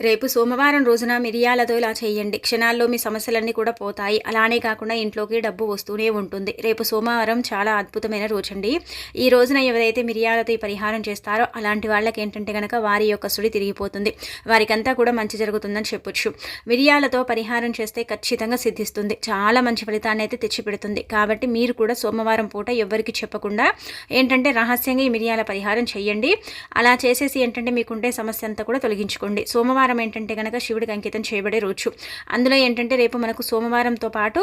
రేపు సోమవారం రోజున మిరియాలతో ఇలా చేయండి. క్షణాల్లో మీ సమస్యలన్నీ కూడా పోతాయి. అలానే కాకుండా ఇంట్లోకి డబ్బు వస్తూనే ఉంటుంది. రేపు సోమవారం చాలా అద్భుతమైన రోజండి. ఈ రోజున ఎవరైతే మిరియాలతో ఈ పరిహారం చేస్తారో అలాంటి వాళ్ళకి ఏంటంటే కనుక వారి యొక్క సుడి తిరిగిపోతుంది. వారికంతా కూడా మంచి జరుగుతుందని చెప్పొచ్చు. మిరియాలతో పరిహారం చేస్తే ఖచ్చితంగా సిద్ధిస్తుంది. చాలా మంచి ఫలితాన్ని అయితే తెచ్చిపెడుతుంది. కాబట్టి మీరు కూడా సోమవారం పూట ఎవరికి చెప్పకుండా ఏంటంటే రహస్యంగా ఈ మిరియాల పరిహారం చేయండి. అలా చేసేసి ఏంటంటే మీకుండే సమస్య అంతా కూడా తొలగించుకోండి. సోమవారం సోమవారం ఏంటంటే కనుక శివుడికి అంకితం చేయబడే రోజు. అందులో ఏంటంటే రేపు మనకు సోమవారంతో పాటు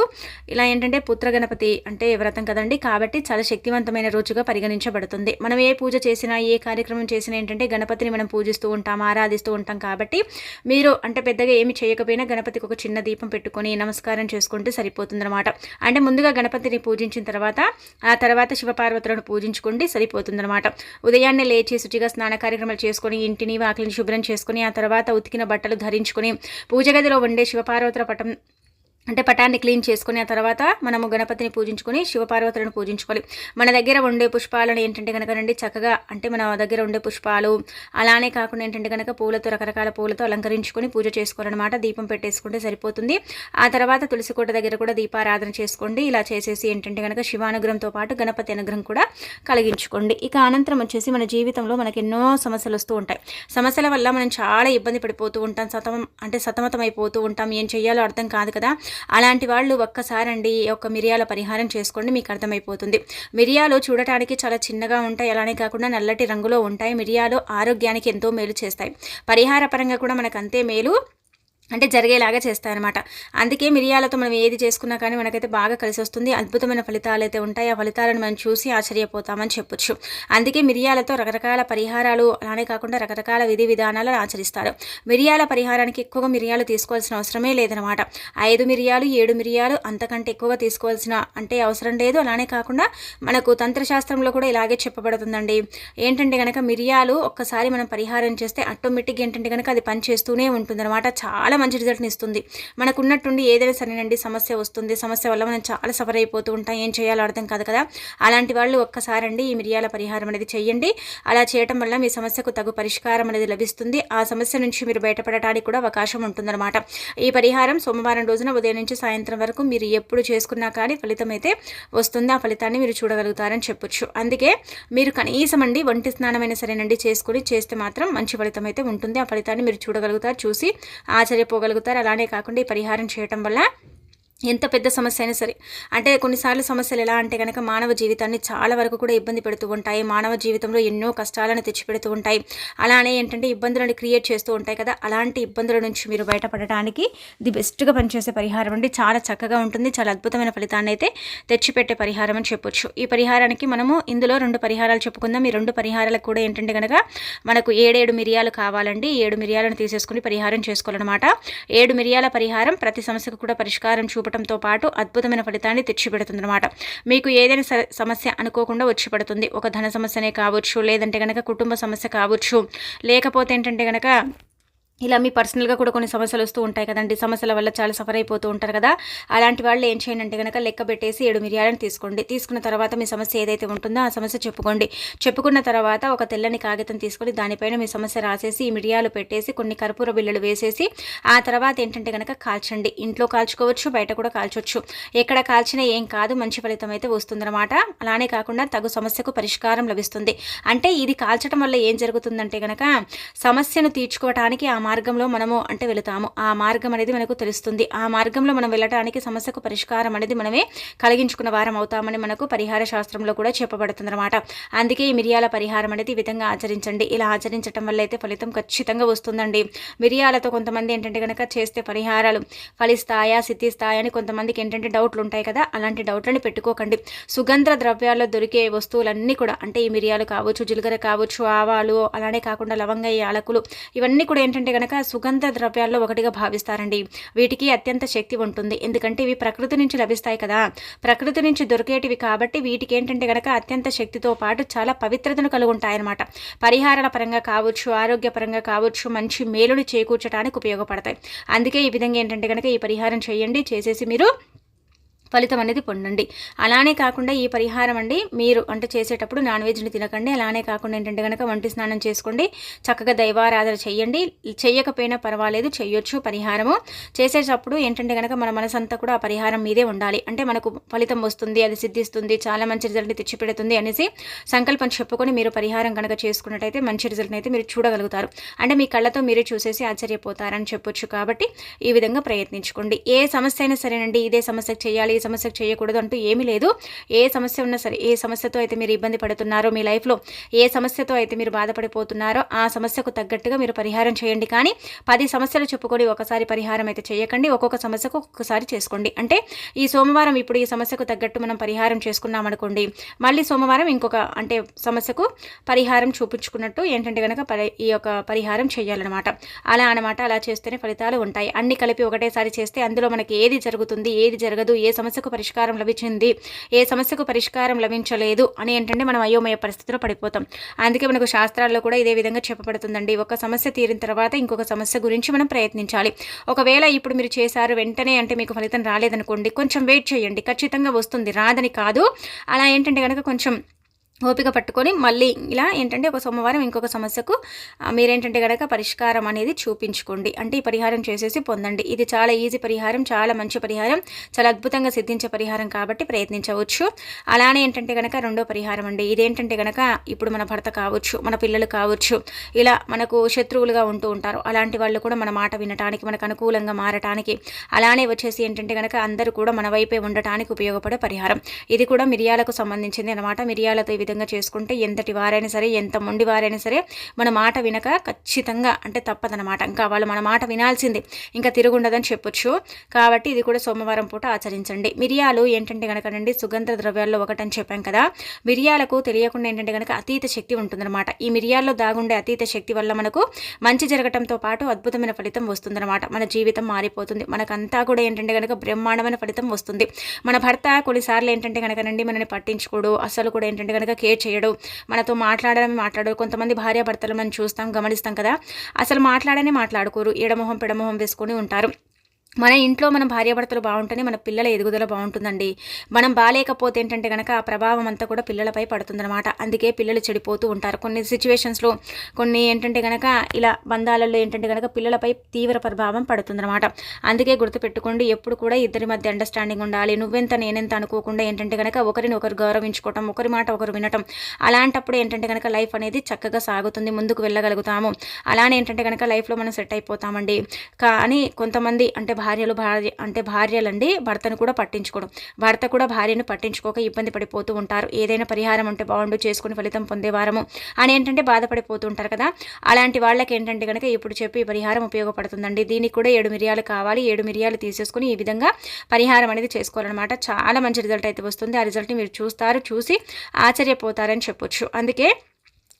ఇలా ఏంటంటే పుత్ర గణపతి అంటే వ్రతం కదండి. కాబట్టి చాలా శక్తివంతమైన రోజుగా పరిగణించబడుతుంది. మనం ఏ పూజ చేసినా ఏ కార్యక్రమం చేసినా ఏంటంటే గణపతిని మనం పూజిస్తూ ఉంటాం ఆరాధిస్తూ ఉంటాం కాబట్టి మీరు అంటే పెద్దగా ఏమి చేయకపోయినా గణపతికి ఒక చిన్న దీపం పెట్టుకొని నమస్కారం చేసుకుంటే సరిపోతుందన్నమాట. అంటే ముందుగా గణపతిని పూజించిన తర్వాత ఆ తర్వాత శివపార్వతులను పూజించుకోండి సరిపోతుందన్నమాట. ఉదయాన్నే లేచి శుచిగా స్నాన కార్యక్రమాలు చేసుకొని ఇంటిని వాకిలిని శుభ్రం చేసుకొని ఆ తర్వాత ఉతికిన బట్టలు ధరించుకుని పూజ గదిలో ఉండే శివపార్వతుల పటం అంటే పటాన్ని క్లీన్ చేసుకుని ఆ తర్వాత మనము గణపతిని పూజించుకొని శివపార్వతులను పూజించుకోవాలి. మన దగ్గర ఉండే పుష్పాలను ఏంటంటే కనుక రండి చక్కగా అంటే మన దగ్గర ఉండే పుష్పాలు అలానే కాకుండా ఏంటంటే కనుక పూలతో రకరకాల పూలతో అలంకరించుకొని పూజ చేసుకోవాలన్నమాట. దీపం పెట్టేసుకుంటే సరిపోతుంది. ఆ తర్వాత తులసి కోట దగ్గర కూడా దీపారాధన చేసుకోండి. ఇలా చేసేసి ఏంటంటే కనుక శివానుగ్రహంతో పాటు గణపతి అనుగ్రహం కూడా కలిగించుకోండి. ఇక అనంతరం వచ్చేసి మన జీవితంలో మనకి ఎన్నో సమస్యలు వస్తూ ఉంటాయి. సమస్యల వల్ల మనం చాలా ఇబ్బంది పడిపోతూ ఉంటాం. సతమం అంటే సతమతం అయిపోతూ ఉంటాం. ఏం చేయాలో అర్థం కాదు కదా. అలాంటి వాళ్ళు ఒక్కసారండి ఒక మిరియాల పరిహారం చేసుకోండి మీకు అర్థమైపోతుంది. మిరియాలు చూడటానికి చాలా చిన్నగా ఉంటాయి అలానే కాకుండా నల్లటి రంగులో ఉంటాయి. మిరియాలు ఆరోగ్యానికి ఎంతో మేలు చేస్తాయి. పరిహార పరంగా కూడా మనకు అంతే మేలు అంటే జరిగేలాగా చేస్తాయన్నమాట అందుకే మిరియాలతో మనం ఏది చేసుకున్నా కానీ మనకైతే బాగా కలిసి వస్తుంది. అద్భుతమైన ఫలితాలు అయితే ఉంటాయి. ఆ ఫలితాలను మనం చూసి ఆశ్చర్యపోతామని చెప్పొచ్చు. అందుకే మిరియాలతో రకరకాల పరిహారాలు అలానే కాకుండా రకరకాల విధి విధానాలను ఆచరిస్తారు. మిరియాల పరిహారానికి ఎక్కువగా మిరియాలు తీసుకోవాల్సిన అవసరమే లేదనమాట ఐదు మిరియాలు ఏడు మిరియాలు అంతకంటే ఎక్కువగా తీసుకోవాల్సిన అంటే అవసరం లేదు. అలానే కాకుండా మనకు తంత్రశాస్త్రంలో కూడా ఇలాగే చెప్పబడుతుందండి. ఏంటంటే కనుక మిరియాలు ఒక్కసారి మనం పరిహారం చేస్తే ఆటోమేటిక్ ఏంటంటే కనుక అది పనిచేస్తూనే ఉంటుందన్నమాట. చాలా మంచి రిజల్ట్ని ఇస్తుంది. మనకు ఉన్నట్టుండి ఏదైనా సరేనండి సమస్య వస్తుంది. సమస్య వల్ల మనం చాలా సఫర్ అయిపోతూ ఉంటాం. ఏం చేయాలో అర్థం కాదు కదా. అలాంటి వాళ్ళు ఒక్కసారండి ఈ మిరియాల పరిహారం అనేది చేయండి. అలా చేయటం వల్ల మీ సమస్యకు తగు పరిష్కారం అనేది లభిస్తుంది. ఆ సమస్య నుంచి మీరు బయటపడటానికి కూడా అవకాశం ఉంటుందన్నమాట. ఈ పరిహారం సోమవారం రోజున ఉదయం నుంచి సాయంత్రం వరకు మీరు ఎప్పుడు చేసుకున్నా కానీ ఫలితం అయితే వస్తుంది? ఆ ఫలితాన్ని మీరు చూడగలుగుతారని చెప్పొచ్చు. అందుకే మీరు కనీసం అండి ఒంటి స్నానమైన సరేనండి చేసుకుని చేస్తే మాత్రం మంచి ఫలితం అయితే ఉంటుంది. ఆ ఫలితాన్ని మీరు చూడగలుగుతారు చూసి ఆశ్చర్య పోగలుగుతారు. అలానే కాకుండా ఈ పరిహారం చేయటం వల్ల ఎంత పెద్ద సమస్య అయినా సరే. అంటే కొన్నిసార్లు సమస్యలు ఎలా అంటే కనుక మానవ జీవితాన్ని చాలా వరకు కూడా ఇబ్బంది పెడుతూ ఉంటాయి. మానవ జీవితంలో ఎన్నో కష్టాలను తెచ్చిపెడుతూ ఉంటాయి. అలానే ఏంటంటే ఇబ్బందులను క్రియేట్ చేస్తూ ఉంటాయి కదా. అలాంటి ఇబ్బందుల నుంచి మీరు బయటపడటానికి ది బెస్ట్గా పనిచేసే పరిహారం అండి. చాలా చక్కగా ఉంటుంది. చాలా అద్భుతమైన ఫలితాన్ని అయితే తెచ్చిపెట్టే పరిహారం అని చెప్పొచ్చు. ఈ పరిహారానికి మనము ఇందులో రెండు పరిహారాలు చెప్పుకుందాం. ఈ రెండు పరిహారాలకు కూడా ఏంటంటే కనుక మనకు ఏడేడు మిరియాలు కావాలండి. ఏడు మిరియాలను తీసేసుకుని పరిహారం చేసుకోవాలన్నమాట. ఏడు మిరియాల పరిహారం ప్రతి సమస్యకు కూడా పరిష్కారం చూప చూపడంతో పాటు అద్భుతమైన ఫలితాన్ని తెచ్చిపెడుతుందన్నమాట. మీకు ఏదైనా సమస్య అనుకోకుండా వచ్చి పడుతుంది ఒక ధన సమస్యనే కావచ్చు లేదంటే కనుక కుటుంబ సమస్య కావచ్చు. లేకపోతే ఏంటంటే కనుక ఇలా మీ పర్సనల్గా కూడా కొన్ని సమస్యలు వస్తూ ఉంటాయి కదండి. సమస్యల వల్ల చాలా సఫర్ అయిపోతూ ఉంటారు కదా. అలాంటి వాళ్ళు ఏం చేయండి అంటే కనుక లెక్క పెట్టేసి ఏడు మిరియాలను తీసుకోండి. తీసుకున్న తర్వాత మీ సమస్య ఏదైతే ఉంటుందో ఆ సమస్య చెప్పుకోండి. చెప్పుకున్న తర్వాత ఒక తెల్లని కాగితం తీసుకొని దానిపైన మీ సమస్య రాసేసి ఈ మిరియాలు పెట్టేసి కొన్ని కర్పూర బిళ్ళలు వేసేసి ఆ తర్వాత ఏంటంటే కనుక కాల్చండి. ఇంట్లో కాల్చుకోవచ్చు బయట కూడా కాల్చవచ్చు ఎక్కడ కాల్చినా ఏం కాదు మంచి ఫలితం అయితే వస్తుందన్నమాట. అలానే కాకుండా తగు సమస్యకు పరిష్కారం లభిస్తుంది. అంటే ఇది కాల్చడం వల్ల ఏం జరుగుతుందంటే కనుక సమస్యను తీర్చుకోవటానికి ఆ మార్గంలో మనము అంటే వెళుతాము. ఆ మార్గం అనేది మనకు తెలుస్తుంది. ఆ మార్గంలో మనం వెళ్ళటానికి సమస్యకు పరిష్కారం అనేది మనమే కలిగించుకున్న వారం అవుతామని మనకు పరిహార శాస్త్రంలో కూడా చెప్పబడుతుంది అనమాట అందుకే ఈ మిరియాల పరిహారం అనేది ఈ విధంగా ఆచరించండి. ఇలా ఆచరించడం వల్ల అయితే ఫలితం ఖచ్చితంగా వస్తుందండి. మిరియాలతో కొంతమంది ఏంటంటే కనుక చేస్తే పరిహారాలు ఫలిస్తాయా సిద్ధిస్తాయా అని కొంతమందికి ఏంటంటే డౌట్లు ఉంటాయి కదా. అలాంటి డౌట్లని పెట్టుకోకండి. సుగంధ ద్రవ్యాల్లో దొరికే వస్తువులన్నీ కూడా అంటే ఈ మిరియాలు కావచ్చు జీలకర్ర కావచ్చు ఆవాలు అలానే కాకుండా లవంగ యాలకులు ఇవన్నీ కూడా ఏంటంటే కనుక సుగంధ ద్రవ్యాల్లో ఒకటిగా భావిస్తారండి. వీటికి అత్యంత శక్తి ఉంటుంది. ఎందుకంటే ఇవి ప్రకృతి నుంచి లభిస్తాయి కదా. ప్రకృతి నుంచి దొరికేటివి కాబట్టి వీటికి ఏంటంటే కనుక అత్యంత శక్తితో పాటు చాలా పవిత్రతను కలిగి ఉంటాయన్నమాట పరిహారాల పరంగా కావచ్చు ఆరోగ్యపరంగా కావచ్చు మంచి మేలుని చేకూర్చడానికి ఉపయోగపడతాయి. అందుకే ఈ విధంగా ఏంటంటే కనుక ఈ పరిహారం చేయండి. చేసేసి మీరు ఫలితం అనేది పొందండి. అలానే కాకుండా ఈ పరిహారం అండి మీరు అంటే చేసేటప్పుడు నాన్ వెజ్ని తినకండి. అలానే కాకుండా ఏంటంటే కనుక వంటి స్నానం చేసుకోండి. చక్కగా దైవారాధన చెయ్యండి. చెయ్యకపోయినా పర్వాలేదు చెయ్యొచ్చు పరిహారము. చేసేటప్పుడు ఏంటంటే కనుక మన మనసంతా కూడా ఆ పరిహారం మీదే ఉండాలి. అంటే మనకు ఫలితం వస్తుంది అది సిద్ధిస్తుంది చాలా మంచి రిజల్ట్ని తెచ్చిపెడుతుంది అనేసి సంకల్పం చెప్పుకొని మీరు పరిహారం కనుక చేసుకున్నట్టయితే మంచి రిజల్ట్ని అయితే మీరు చూడగలుగుతారు. అంటే మీ కళ్ళతో మీరే చూసేసి ఆశ్చర్యపోతారని చెప్పొచ్చు కాబట్టి ఈ విధంగా ప్రయత్నించుకోండి. ఏ సమస్య అయినా సరేనండి ఇదే సమస్యకు చేయాలి సమస్యకు చేయకూడదు అంటూ ఏమీ లేదు. ఏ సమస్య ఉన్నా సరే ఏ సమస్యతో అయితే మీరు ఇబ్బంది పడుతున్నారో మీ లైఫ్లో ఏ సమస్యతో అయితే మీరు బాధపడిపోతున్నారో ఆ సమస్యకు తగ్గట్టుగా మీరు పరిహారం చేయండి. కానీ పది సమస్యలు చెప్పుకొని ఒకసారి పరిహారం అయితే చేయకండి. ఒక్కొక్క సమస్యకు ఒక్కొక్కసారి చేసుకోండి. అంటే ఈ సోమవారం ఇప్పుడు ఈ సమస్యకు తగ్గట్టు మనం పరిహారం చేసుకున్నాం అనుకోండి. మళ్ళీ సోమవారం ఇంకొక అంటే సమస్యకు పరిహారం చూపించుకున్నట్టు ఏంటంటే కనుక ఈ యొక్క పరిహారం చేయాలన్నమాట. అలా అనమాట అలా చేస్తేనే ఫలితాలు ఉంటాయి. అన్ని కలిపి ఒకటేసారి చేస్తే అందులో మనకి ఏది జరుగుతుంది ఏది జరగదు ఏ సమస్య సమస్యకు పరిష్కారం లభించింది. ఏ సమస్యకు పరిష్కారం లభించలేదు అని ఏంటంటే మనం అయోమయ పరిస్థితిలో పడిపోతాం. అందుకే మనకు శాస్త్రాల్లో కూడా ఇదే విధంగా చెప్పబడుతుందండి. ఒక సమస్య తీరిన తర్వాత ఇంకొక సమస్య గురించి మనం ప్రయత్నించాలి. ఒకవేళ ఇప్పుడు మీరు చేశారు వెంటనే అంటే మీకు ఫలితం రాలేదనుకోండి కొంచెం వెయిట్ చేయండి. ఖచ్చితంగా వస్తుంది. రాదని కాదు. అలా ఏంటంటే కనుక కొంచెం ఓపిక పట్టుకొని మళ్ళీ ఇలా ఏంటంటే ఒక సోమవారం ఇంకొక సమస్యకు మీరేంటంటే కనుక పరిష్కారం అనేది చూపించుకోండి. అంటే ఈ పరిహారం చేసేసి పొందండి. ఇది చాలా ఈజీ పరిహారం చాలా మంచి పరిహారం చాలా అద్భుతంగా సిద్ధించే పరిహారం కాబట్టి ప్రయత్నించవచ్చు. అలానే ఏంటంటే కనుక రెండో పరిహారం అండి. ఇదేంటంటే కనుక ఇప్పుడు మన భర్త కావచ్చు మన పిల్లలు కావచ్చు ఇలా మనకు శత్రువులుగా ఉంటూ ఉంటారు. అలాంటి వాళ్ళు కూడా మన మాట వినటానికి మనకు అనుకూలంగా మారటానికి అలానే వచ్చేసి ఏంటంటే కనుక అందరూ కూడా మన వైపే ఉండటానికి ఉపయోగపడే పరిహారం. ఇది కూడా మిరియాలకు సంబంధించింది అనమాట మిరియాలతో విధంగా చేసుకుంటే ఎంతటి వారైనా సరే ఎంత మొండి వారైనా సరే మన మాట వినక ఖచ్చితంగా అంటే తప్పదనమాట ఇంకా వాళ్ళు మన మాట వినాల్సింది. ఇంకా తిరుగుండదని చెప్పొచ్చు. కాబట్టి ఇది కూడా సోమవారం పూట ఆచరించండి. మిరియాలు ఏంటంటే కనుకనండి సుగంధ ద్రవ్యాల్లో ఒకటని చెప్పాం కదా. మిరియాలకు తెలియకుండా ఏంటంటే కనుక అతీత శక్తి ఉంటుందన్నమాట. ఈ మిరియాల్లో దాగుండే అతీత శక్తి వల్ల మనకు మంచి జరగటంతో పాటు అద్భుతమైన ఫలితం వస్తుందన్నమాట. మన జీవితం మారిపోతుంది. మనకంతా కూడా ఏంటంటే కనుక బ్రహ్మాండమైన ఫలితం వస్తుంది. మన భర్త కొన్నిసార్లు ఏంటంటే కనుకనండి మనని పట్టించుకోడు. అసలు కూడా ఏంటంటే కనుక కేర్ చేయడు. మనతో మాట్లాడడం. మాట్లాడరు కొంతమంది భార్యాభర్తలు మనం చూస్తాం గమనిస్తాం కదా. అసలు మాట్లాడనే మాట్లాడుకోరు. ఎడమొహం పెడమొహం వేసుకొని ఉంటారు. మన ఇంట్లో మన భార్యాభర్తలు బాగుంటేనే మన పిల్లల ఎదుగుదల బాగుంటుందండి. మనం బాగాలేకపోతే ఏంటంటే కనుక ఆ ప్రభావం అంతా కూడా పిల్లలపై పడుతుందన్నమాట. అందుకే పిల్లలు చెడిపోతూ ఉంటారు. కొన్ని సిచ్యువేషన్స్లో కొన్ని ఏంటంటే కనుక ఇలా బంధాలలో ఏంటంటే కనుక పిల్లలపై తీవ్ర ప్రభావం పడుతుందన్నమాట. అందుకే గుర్తుపెట్టుకోండి ఎప్పుడు కూడా ఇద్దరి మధ్య అండర్స్టాండింగ్ ఉండాలి. నువ్వెంత నేనెంత అనుకోకుండా ఏంటంటే కనుక ఒకరిని ఒకరు గౌరవించుకోవటం ఒకరి మాట ఒకరు వినటం అలాంటప్పుడు ఏంటంటే కనుక లైఫ్ అనేది చక్కగా సాగుతుంది ముందుకు వెళ్ళగలుగుతాము. అలానే ఏంటంటే కనుక లైఫ్లో మనం సెట్ అయిపోతామండి. కానీ కొంతమంది అంటే భార్యలు భార్య అంటే భార్యలండి భర్తను కూడా పట్టించుకోవడం భర్త కూడా భార్యను పట్టించుకోక ఇబ్బంది పడిపోతూ ఉంటారు. ఏదైనా పరిహారం ఉంటే బాగుండు చేసుకుని ఫలితం పొందేవారము అని ఏంటంటే బాధపడిపోతూ ఉంటారు కదా. అలాంటి వాళ్ళకి ఏంటంటే కనుక ఇప్పుడు చెప్పి పరిహారం ఉపయోగపడుతుందండి. దీనికి కూడా ఏడు మిరియాలు కావాలి. ఏడు మిరియాలు తీసేసుకుని ఈ విధంగా పరిహారం అనేది చేసుకోవాలన్నమాట. చాలా మంచి రిజల్ట్ అయితే వస్తుంది. ఆ రిజల్ట్ని మీరు చూస్తారు చూసి ఆశ్చర్యపోతారని చెప్పొచ్చు. అందుకే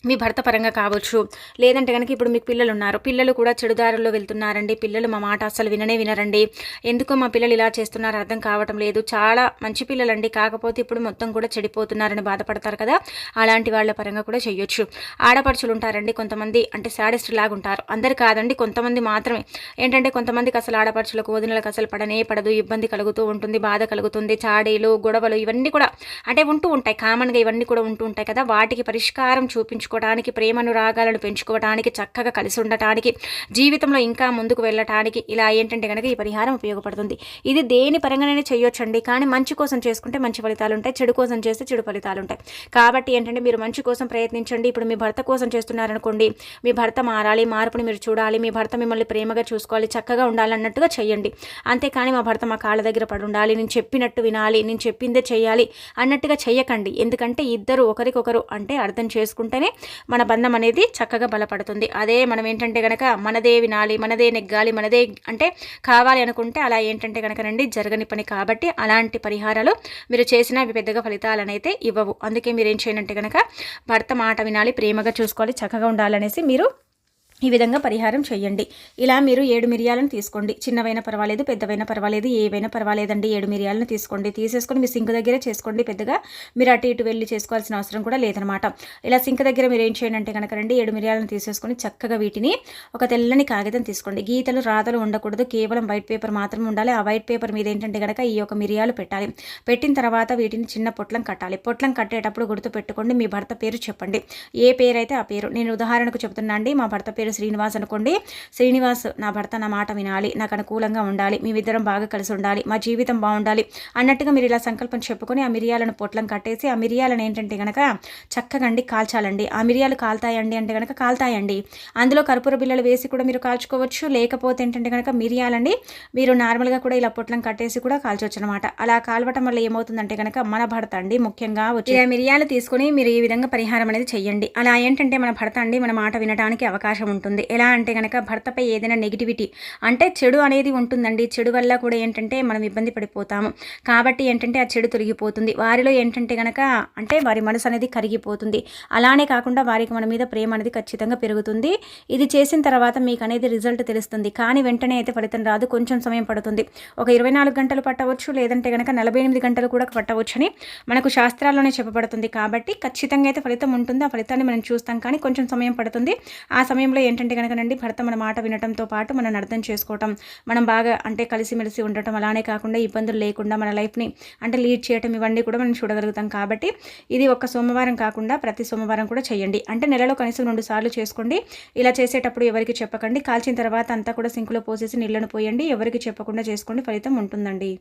మీ భర్త పరంగా కావచ్చు. లేదంటే కనుక ఇప్పుడు మీకు పిల్లలు ఉన్నారు. పిల్లలు కూడా చెడుదారుల్లో వెళ్తున్నారండి. పిల్లలు మా మాట అస్సలు విననే వినరండి. ఎందుకో మా పిల్లలు ఇలా చేస్తున్నారు అర్థం కావటం లేదు. చాలా మంచి పిల్లలండి. కాకపోతే ఇప్పుడు మొత్తం కూడా చెడిపోతున్నారని బాధపడతారు కదా. అలాంటి వాళ్ళ పరంగా కూడా చేయొచ్చు ఆడపడుచులు ఉంటారండి కొంతమంది. అంటే శాడిస్ట్ లాగా ఉంటారు అందరు కాదండి. కొంతమంది మాత్రమే. ఏంటంటే కొంతమందికి అసలు ఆడపడుచులకు వదినలకు అసలు పడనే పడదు. ఇబ్బంది కలుగుతూ ఉంటుంది. బాధ కలుగుతుంది. చాడీలు గొడవలు ఇవన్నీ కూడా అంటే ఉంటూ ఉంటాయి. కామన్గా ఇవన్నీ కూడా ఉంటూ ఉంటాయి కదా. వాటికి పరిష్కారం చూపించు పెంచుకోవడానికి ప్రేమనురాగాలను పెంచుకోవడానికి చక్కగా కలిసి ఉండటానికి జీవితంలో ఇంకా ముందుకు వెళ్ళటానికి ఇలా ఏంటంటే కనుక ఈ పరిహారం ఉపయోగపడుతుంది. ఇది దేని పరంగానే చేయొచ్చండి. కానీ మంచి కోసం చేసుకుంటే మంచి ఫలితాలు ఉంటాయి చెడు కోసం చేస్తే చెడు ఫలితాలు ఉంటాయి కాబట్టి ఏంటంటే మీరు మంచి కోసం ప్రయత్నించండి. ఇప్పుడు మీ భర్త కోసం చేస్తున్నారనుకోండి మీ భర్త మారాలి మార్పుని మీరు చూడాలి మీ భర్త మిమ్మల్ని ప్రేమగా చూసుకోవాలి చక్కగా ఉండాలన్నట్టుగా చేయండి అంతేకాని మా భర్త మా కాళ్ళ దగ్గర పడి ఉండాలి నేను చెప్పినట్టు వినాలి నేను చెప్పిందే చేయాలి అన్నట్టుగా చెయ్యకండి. ఎందుకంటే ఇద్దరు ఒకరికొకరు అంటే అర్థం చేసుకుంటేనే మన బంధం అనేది చక్కగా బలపడుతుంది. అదే మనం ఏంటంటే కనుక మనదే వినాలి మనదే నెగ్గాలి మనదే అంటే కావాలి అనుకుంటే అలా ఏంటంటే కనుక రండి జరగని పని కాబట్టి అలాంటి పరిహారాలు మీరు చేసిన అవి పెద్దగా ఫలితాలనైతే ఇవ్వవు. అందుకే మీరు ఏం చేయాలంటే కనుక భర్త మాట వినాలి ప్రేమగా చూసుకోవాలి చక్కగా ఉండాలనేసి మీరు ఈ విధంగా పరిహారం చేయండి ఇలా మీరు ఏడు మిరియాలను తీసుకోండి. చిన్నవైనా పర్వాలేదు పెద్దవైనా పర్వాలేదు ఏవైనా పర్వాలేదండి. ఏడు మిరియాలను తీసుకోండి. తీసేసుకొని మీ సింక్ దగ్గర చేసుకోండి పెద్దగా. మీరు అటు ఇటు వెళ్ళి చేసుకోవాల్సిన అవసరం కూడా లేదనమాట. ఇలా సింక్ దగ్గర మీరు ఏం చేయండి అంటే కనుక రండి ఏడు మిరియాలను తీసేసుకొని చక్కగా వీటిని ఒక తెల్లని కాగితం తీసుకోండి. గీతలు రాతలు ఉండకూడదు. కేవలం వైట్ పేపర్ మాత్రం ఉండాలి. ఆ వైట్ పేపర్ మీద ఏంటంటే కనుక ఈ యొక్క మిరియాలు పెట్టాలి. పెట్టిన తర్వాత వీటిని చిన్న పొట్లం కట్టాలి. పొట్లం కట్టేటప్పుడు గుర్తు పెట్టుకోండి. మీ భర్త పేరు చెప్పండి. ఏ పేరు అయితే ఆ పేరు. నేను ఉదాహరణకు చెప్తున్నా అండి. మా భర్త పేరు శ్రీనివాస్ అనుకోండి శ్రీనివాస్ నా భర్త నా మాట వినాలి నాకు అనుకూలంగా ఉండాలి మేమిద్దరం బాగా కలిసి ఉండాలి మా జీవితం బాగుండాలి అన్నట్టుగా మీరు ఇలా సంకల్పం చెప్పుకొని ఆ మిరియాలను పొట్లం కట్టేసి ఆ మిరియాలను ఏంటంటే కనుక చక్కగా అండి కాల్చాలండి. ఆ మిరియాలు కాల్తాయండి అంటే కనుక కాల్తాయండి. అందులో కర్పూర బిల్లలు వేసి కూడా మీరు కాల్చుకోవచ్చు. లేకపోతే ఏంటంటే కనుక మిరియాలండి మీరు నార్మల్గా కూడా ఇలా పొట్లం కట్టేసి కూడా కాల్చవచ్చు అనమాట అలా కాల్వటం వల్ల ఏమవుతుందంటే కనుక మన భర్త అండి ముఖ్యంగా వచ్చి ఇలా మిరియాలు తీసుకొని మీరు ఈ విధంగా పరిహారం అనేది చెయ్యండి. అలా ఏంటంటే మన భర్త అండి మన మాట వినడానికి అవకాశం ఉంటుంది. ఉంటుంది. ఎలా అంటే కనుక భర్తపై ఏదైనా నెగిటివిటీ అంటే చెడు అనేది ఉంటుందండి. చెడు వల్ల కూడా ఏంటంటే మనం ఇబ్బంది పడిపోతాము. కాబట్టి ఏంటంటే ఆ చెడు తొలగిపోతుంది. వారిలో ఏంటంటే కనుక అంటే వారి మనసు అనేది కరిగిపోతుంది. అలానే కాకుండా వారికి మన మీద ప్రేమ అనేది ఖచ్చితంగా పెరుగుతుంది. ఇది చేసిన తర్వాత మీకు అనేది రిజల్ట్ తెలుస్తుంది. కానీ వెంటనే అయితే ఫలితం రాదు. కొంచెం సమయం పడుతుంది. ఒక ఇరవై నాలుగు గంటలు పట్టవచ్చు. లేదంటే కనుక నలభై ఎనిమిది గంటలు కూడా పట్టవచ్చు అని మనకు శాస్త్రాల్లోనే చెప్పబడుతుంది. కాబట్టి ఖచ్చితంగా అయితే ఫలితం ఉంటుంది. ఆ ఫలితాన్ని మనం చూస్తాం. కానీ కొంచెం సమయం పడుతుంది. ఆ సమయంలో ఏంటంటే కనుకనండి భర్త మన మాట వినటంతో పాటు మనం అర్థం చేసుకోవటం మనం బాగా అంటే కలిసిమెలిసి ఉండటం అలానే కాకుండా ఇబ్బందులు లేకుండా మన లైఫ్ని అంటే లీడ్ చేయటం ఇవన్నీ కూడా మనం చూడగలుగుతాం కాబట్టి ఇది ఒక సోమవారం కాకుండా ప్రతి సోమవారం కూడా చేయండి. అంటే నెలలో కనీసం రెండు సార్లు చేసుకోండి. ఇలా చేసేటప్పుడు ఎవరికి చెప్పకండి. కాల్చిన తర్వాత అంతా కూడా సింకులో పోసేసి నీళ్ళను పోయండి. ఎవరికి చెప్పకుండా చేసుకోండి. ఫలితం ఉంటుందండి.